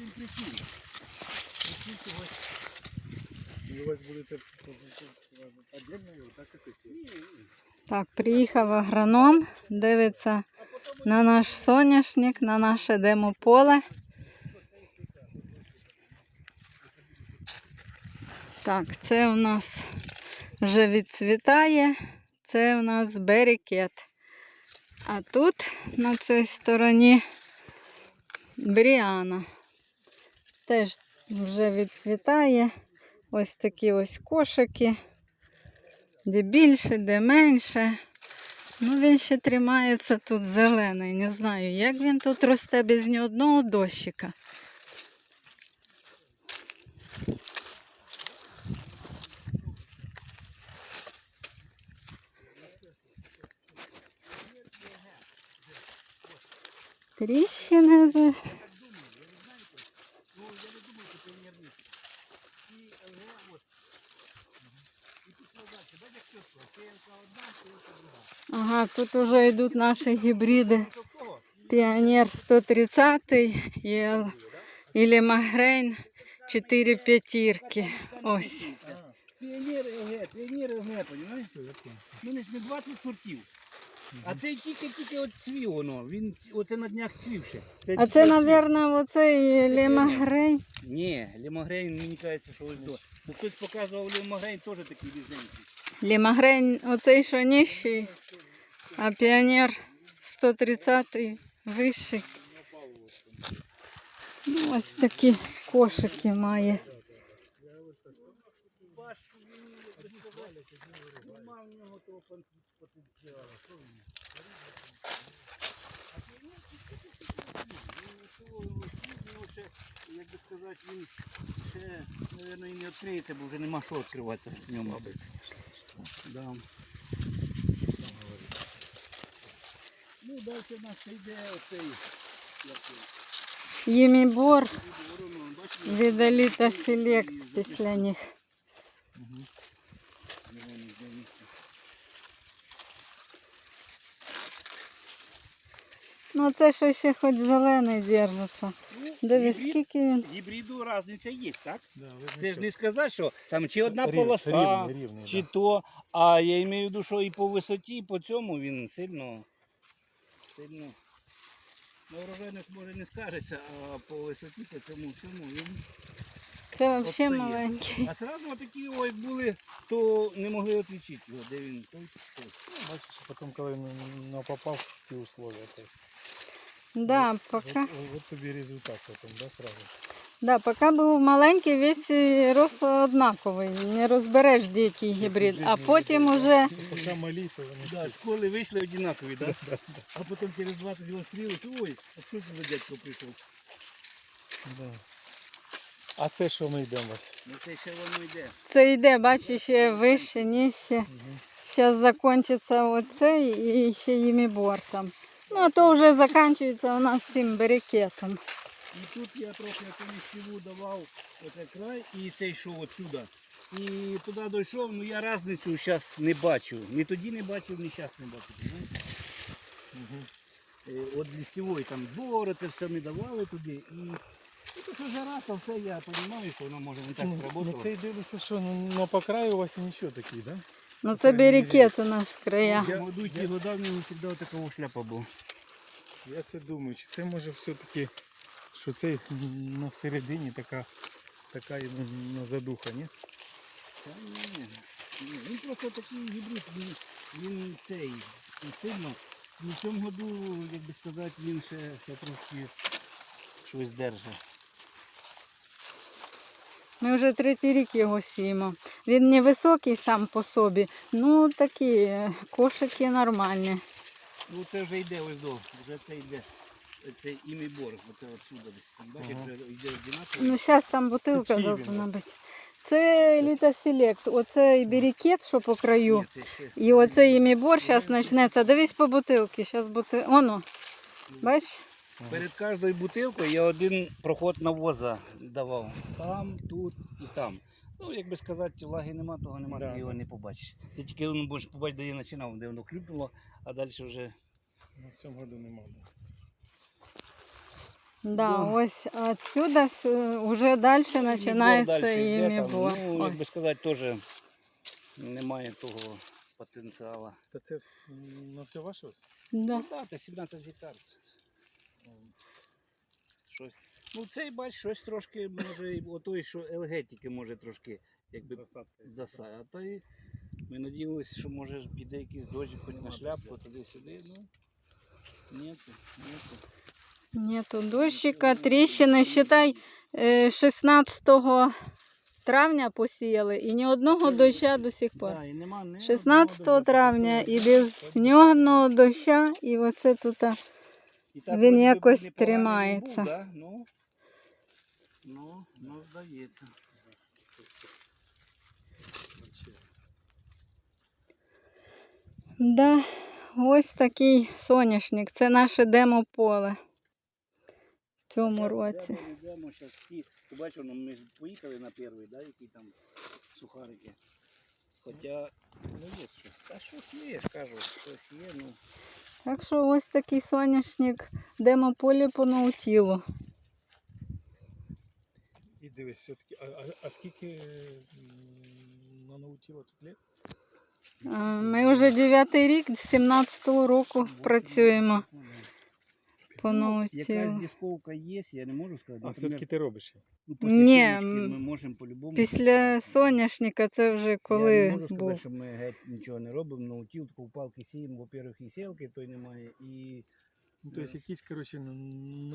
він присів. І ось будете отдельно так і ти. Так, приїхав агроном, дивиться на наш соняшник, на наше демополе. Так, це у нас вже відцвітає, це у нас берекет. А тут на цій стороні бріана. Теж вже відцвітає. Ось такі ось кошики. Де більше, де менше. Ну, він ще тримається тут зелений. Не знаю, як він тут росте без ні одного дощика. Тріщини. Ага, тут уже йдуть наші гібриди. Піонер 130 і, Ел- і Лемагрейн 4 п'ятірки. Ось. Піонери ОГ, піонери ОГ, розумієш? Мене ж не 20 сортів. А цей тільки-тільки от цвів воно. Він оце на днях цвів ще. А це, от мабуть, оцей Лемагрейн. Ні, лімогрейн, мені кажеться, що ось до. Ну хтось показував лімогрейн теж такий різненький. Лемагрейн оцей що нижчий, а піонер 130 вищий. Ну, ось такі кошики має. Як би сказати, він? Ще, мабуть, не відкриється, бо вже нема що відкриватися в ньому. Да. Ну, далі в нас йде оцей, Ємібор від Еліта Селект після них. Ну це що ще хоч зелений держиться. Дивись, гібрид- скільки він. Гібриду різниця є, так? Да, Це ж не сказати, що там чи одна Рів- полоса, рівний, рівний, чи да. то. А я маю в виду, що і по висоті, і по цьому він сильно. Сильно. На урожайність може не скажеться, а по висоті, по цьому всьому він. Це взагалі маленький. А зразу такі ось були, то не могли відлічити його, де він той. той. Ну, Бачиш, потім, коли на- на попав в ті условия, то есть, Да, от, поки, от, от тобі результат потім, да, сразу. Да, поки був маленький, весь рос однаковий. Не розбереш деякий гібрид. А потім уже Поки малі, то вони Да, школи вийшли однакові, да? а потім через 20 його стріли, ой, а що це за дядько прийшов? Да. А це що ми йдемо? Ну це ще воно йде. це йде, бачиш, ще вище, нижче. Зараз закінчиться оцей і ще ємібор там. Ну, а то вже закінчується у нас цим берекетом. І тут я трохи помістиву давав оцей край і цей йшов отсюди. І туди дійшов, ну я різницю зараз не бачу. Ні тоді не бачив, ні зараз не бачу. розумієте? Е, От лісової там бори, це все ми давали туди. І, що жара, то все я розумію, що воно може не так Ну, сработало. ну, це дивишся, що ну, ну, по краю у вас нічого такий, да? Ну це берекет у нас края. Я молоду ті года, в завжди такого шляпа була. Я це думаю, чи це може все-таки, що це м, ну, всередині така, така ну, ну, задуха, ні? Та ні, ні. Він просто такий гібрид, він, він цей, не сильно. І в цьому году, як би сказати, він ще, ще трошки щось держить. Ми вже третій рік його сіємо. Він не високий сам по собі, ну такі е, кошики нормальні. Ну це вже йде ось до, вже це йде. Це імі бор, оце отсюда десь. Бачиш, вже йде одинаково. Ну зараз там бутилка чий він должна бути. Це Еліта Селект, оцей берекет, що по краю. Ні, це ще. І оцей імібор зараз почнеться. Дивись по бутилки. Зараз бути... Оно. Бачиш? Перед кожною бутилкою я один проход навоза давав. Там, тут і там. Ну, як би сказати, влаги нема, того нема, Да, ти його да. не побачиш. Ти тільки воно будеш побачити, де я починав, де воно клюпнуло, а далі вже. Ну, в цьому году нема. Да, Да. ось отсюда вже далі починається і мібор. Ну, як би сказати, теж немає того потенціалу. Та це на все ваше? Да. Ну так, це 17 гектар. Щось. Ну цей бач, щось трошки може, і отой, що ЛГ тільки може трошки, якби Посадка. досає. А то й ми надіялися, що може піде якийсь дощик хоч на шляпку туди-сюди. Ну, нету, нету. Нету дощика, тріщини, считай, е, 16 травня посіяли і ні одного доща до сих пор. Да, і нема, ні 16 травня і без нього доща, і оце тут. Він якось тримається. Ну, ну, ну, здається. Да, ось такий соняшник. Це наше демополе в цьому році. Йдемо, щас всі. Ти бачиш, ну, ми ж поїхали на перший, да, які там сухарики. Хоча, ну є щось. Та щось є, ж кажу, щось є, ну. Так що ось такий соняшник демополі по наутілу. І дивись, все-таки, а, а, а скільки на наутіло тут літ? Ми вже дев'ятий рік, з 17-го року працюємо якась наутілу. дисковка є, я не можу сказати. А Наприклад, все-таки ти робиш ну, після Ні, сімечки м, ми можемо по-любому. Після соняшника це вже Я не коли можу сказати, був. що ми геть нічого не робимо, ну утіл, таку палки сіємо, во-первых, і сілки той немає, і Ну, тобто якийсь, коротше, на,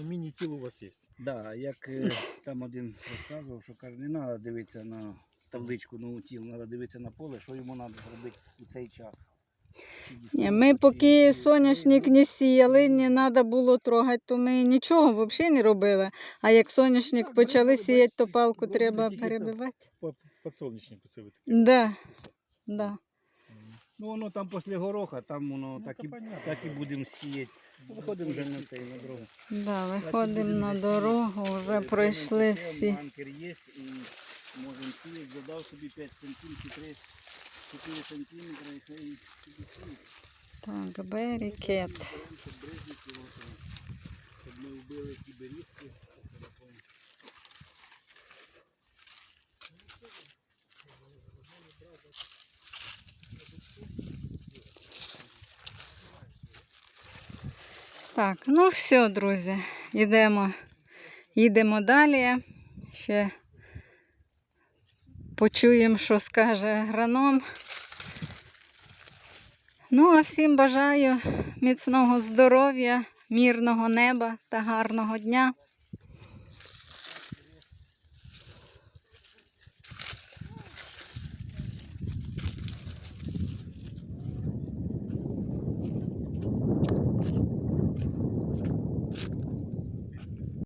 на міні-тіл у вас є. Да, як е, там один розказував, що каже, не треба дивитися на табличку на утіл, треба дивитися на поле, що йому треба зробити у цей час. Ми поки соняшник не сіяли, не треба було трогати, то ми нічого взагалі не робили. А як соняшник почали сіяти, то палку треба перебивати. По- це. Да, да. Ну воно там після гороха, там воно Ну, так, і, так і будемо сіяти. Виходимо вже на цей на дорогу. Да, виходимо на дорогу, вже Е, пройшли всі. Анкер є і можемо сіяти. Задав собі 5 сантиметрів, 3, 4 сантиметри і хай. Так, берікет. Щоб ми вбили ті берізки. Так, ну все, друзі, йдемо, їдемо далі. Ще почуємо, що скаже агроном. Ну, а всім бажаю міцного здоров'я, мирного неба та гарного дня.